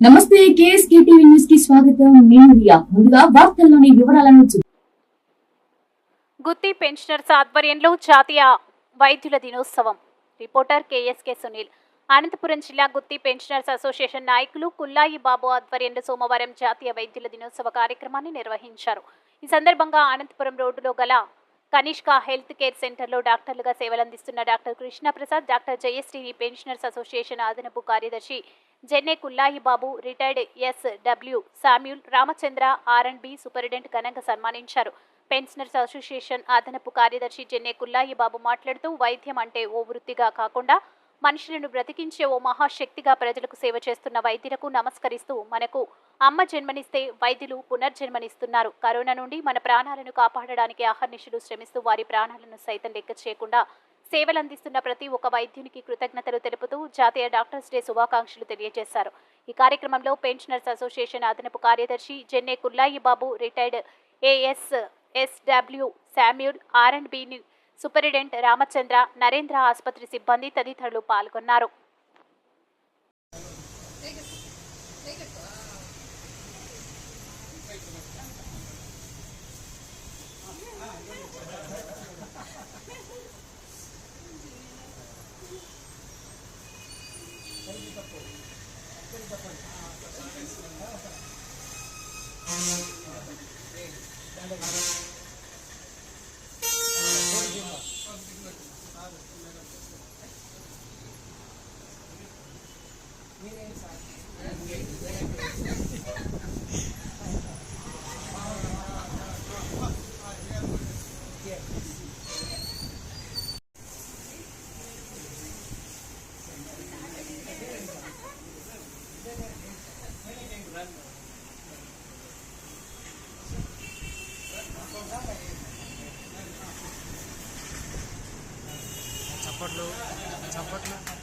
నమస్తే KSK TV న్యూస్కి స్వాగతం. నేను రియా. ముందుగా వార్తల్లోని వివరాలను గుత్తి పెన్షనర్స్ ఆధ్వర్యంలో జాతీయ వైద్యుల దినోత్సవం. Reporter KSK Sunil. అనంతపురం జిల్లా గుత్తి పెన్షనర్స్ అసోసియేషన్ నాయకులు కుల్లాయి బాబు ఆధ్వర్యంలో సోమవారం జాతీయ వైద్యుల దినోత్సవ కార్యక్రమాన్ని నిర్వహించారు. ఈ సందర్భంగా అనంతపురం రోడ్డులో గల కనిష్క హెల్త్ కేర్ సెంటర్లో డాక్టర్లుగా సేవలందిస్తున్న డాక్టర్ కృష్ణప్రసాద్ డాక్టర్ జయశ్రీని పెన్షనర్స్ అసోసియేషన్ అదనపు కార్యదర్శి Jenne Kullayi Babu retired S W Samuel Ramachandra R and B superintendent ఘనంగా సన్మానించారు. పెన్షనర్స్ అసోసియేషన్ అదనపు కార్యదర్శి జెన్నే కుల్లాయి బాబు మాట్లాడుతూ వైద్యం అంటే ఓ వృత్తిగా కాకుండా మనుషులను బ్రతికించే ఓ మహాశక్తిగా ప్రజలకు సేవ చేస్తున్న వైద్యులకు నమస్కరిస్తూ మనకు అమ్మ జన్మనిస్తే వైద్యులు పునర్జన్మనిస్తున్నారు. కరోనా నుండి మన ప్రాణాలను కాపాడడానికి అహర్నిశలు శ్రమిస్తూ వారి ప్రాణాలను సైతం లెక్క చేయకుండా సేవలందిస్తున్న ప్రతి ఒక్క వైద్యునికి కృతజ్ఞతలు తెలుపుతూ జాతీయ డాక్టర్స్ డే శుభాకాంక్షలు తెలియజేశారు. ఈ కార్యక్రమంలో పెన్షనర్స్ అసోసియేషన్ అదనపు కార్యదర్శి Jenne Kullayi Babu retired AS SW Samuel R and B superintendent Ramachandra Narendra ఆసుపత్రి సిబ్బంది తదితరులు పాల్గొన్నారు. చెప్పండి छप्पट लोग में